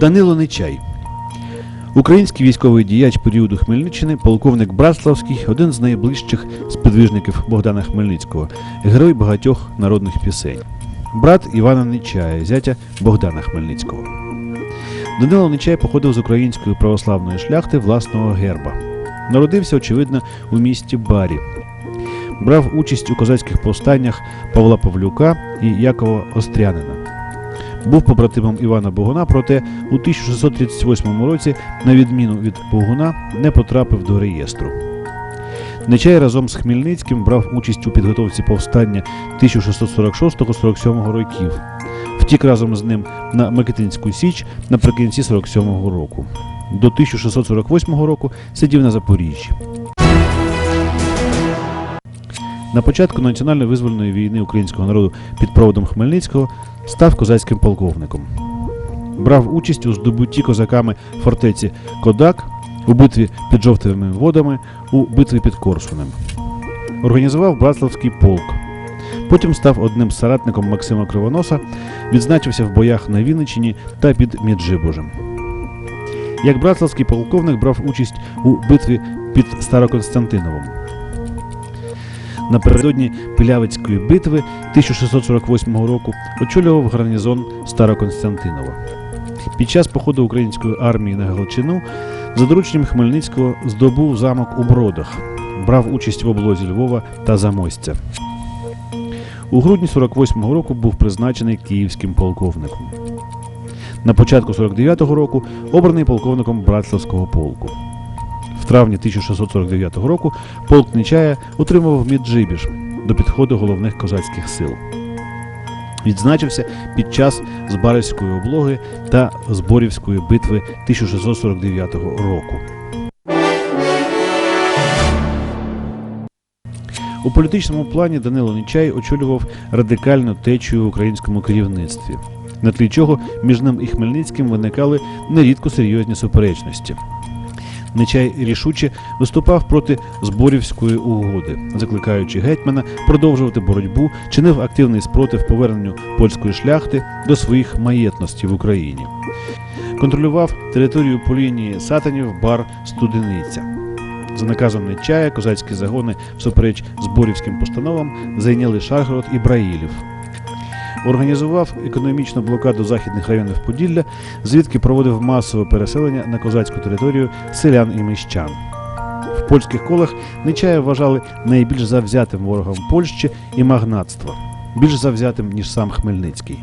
Данило Нечай. Український військовий діяч періоду Хмельниччини, полковник Братславський, один з найближчих сподвижників Богдана Хмельницького, герой багатьох народних пісень. Брат Івана Нечая, зятя Богдана Хмельницького. Данило Нечай походив з української православної шляхти власного герба. Народився, очевидно, у місті Барі. Брав участь у козацьких повстаннях Павла Павлюка і Якова Острянина. Був побратимом Івана Богуна, проте у 1638 році, на відміну від Богуна, не потрапив до реєстру. Нечай разом з Хмельницьким брав участь у підготовці повстання 1646-47 років. Втік разом з ним на Микитинську Січ наприкінці 47-го року. До 1648 року сидів на Запоріжжі. На початку національно-визвольної війни українського народу під проводом Хмельницького став козацьким полковником. Брав участь у здобутті козаками фортеці Кодак, у битві під жовтими водами, у битві під Корсунем. Організував Братславський полк. Потім став одним соратником Максима Кривоноса, відзначився в боях на Вінниччині та під Міджибожем. Як братславський полковник брав участь у битві під Староконстантиновом. Напередодні Пилявицької битви 1648 року очолював гарнізон Староконстантинова. Під час походу української армії на Галичину за дорученням Хмельницького здобув замок у Бродах, брав участь в облозі Львова та Замостя. У грудні 48-го року був призначений київським полковником. На початку 49-го року обраний полковником Братславського полку. Травні 1649 року полк Нечая утримував Міджибіж до підходу головних козацьких сил. Відзначився під час Збарівської облоги та Зборівської битви 1649 року. У політичному плані Данило Нечай очолював радикальну течію в українському керівництві, на тлі чого між ним і Хмельницьким виникали нерідко серйозні суперечності. Нечай рішуче виступав проти зборівської угоди, закликаючи гетьмана продовжувати боротьбу, чинив активний спротив поверненню польської шляхти до своїх маєтностей в Україні. Контролював територію по лінії Сатанів, бар Студениця. За наказом Нечая козацькі загони всупереч зборівським постановам зайняли Шаргород і Браїлів. Організував економічну блокаду західних районів Поділля, звідки проводив масове переселення на козацьку територію селян і міщан. В польських колах Нечая вважали найбільш завзятим ворогом Польщі і магнатства, більш завзятим, ніж сам Хмельницький.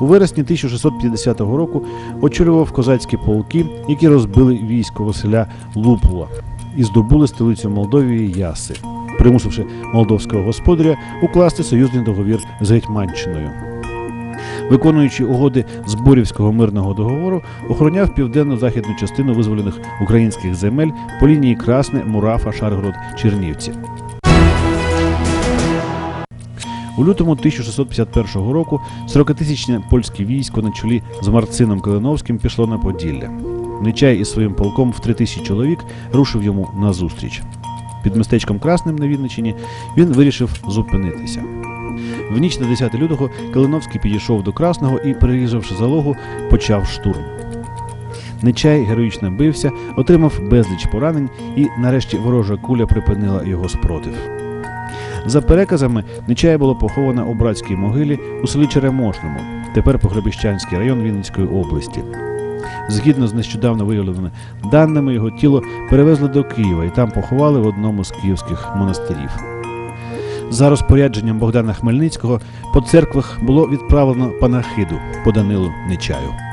У вересні 1650 року очолював козацькі полки, які розбили військо Василя Лупула і здобули столицю Молдовії Яси, примусивши молдовського господаря укласти союзний договір з Гетьманщиною. Виконуючи угоди Зборівського мирного договору, охороняв південно-західну частину визволених українських земель по лінії Красне, Мурафа, Шаргород, Чернівці. У лютому 1651 року 40-тисячне польське військо на чолі з Марцином Калиновським пішло на Поділля. Нечай із своїм полком в три тисячі чоловік рушив йому назустріч. Під містечком Красним на Вінниччині він вирішив зупинитися. В ніч на 10 лютого Калиновський підійшов до Красного і, перерізавши залогу, почав штурм. Нечай героїчно бився, отримав безліч поранень, і нарешті ворожа куля припинила його спротив. За переказами, Нечая було поховано у братській могилі у селі Черемошному, тепер Погребіщанський район Вінницької області. Згідно з нещодавно виявленими даними, його тіло перевезли до Києва і там поховали в одному з київських монастирів. За розпорядженням Богдана Хмельницького по церквах було відправлено панахиду по Данилу Нечаю.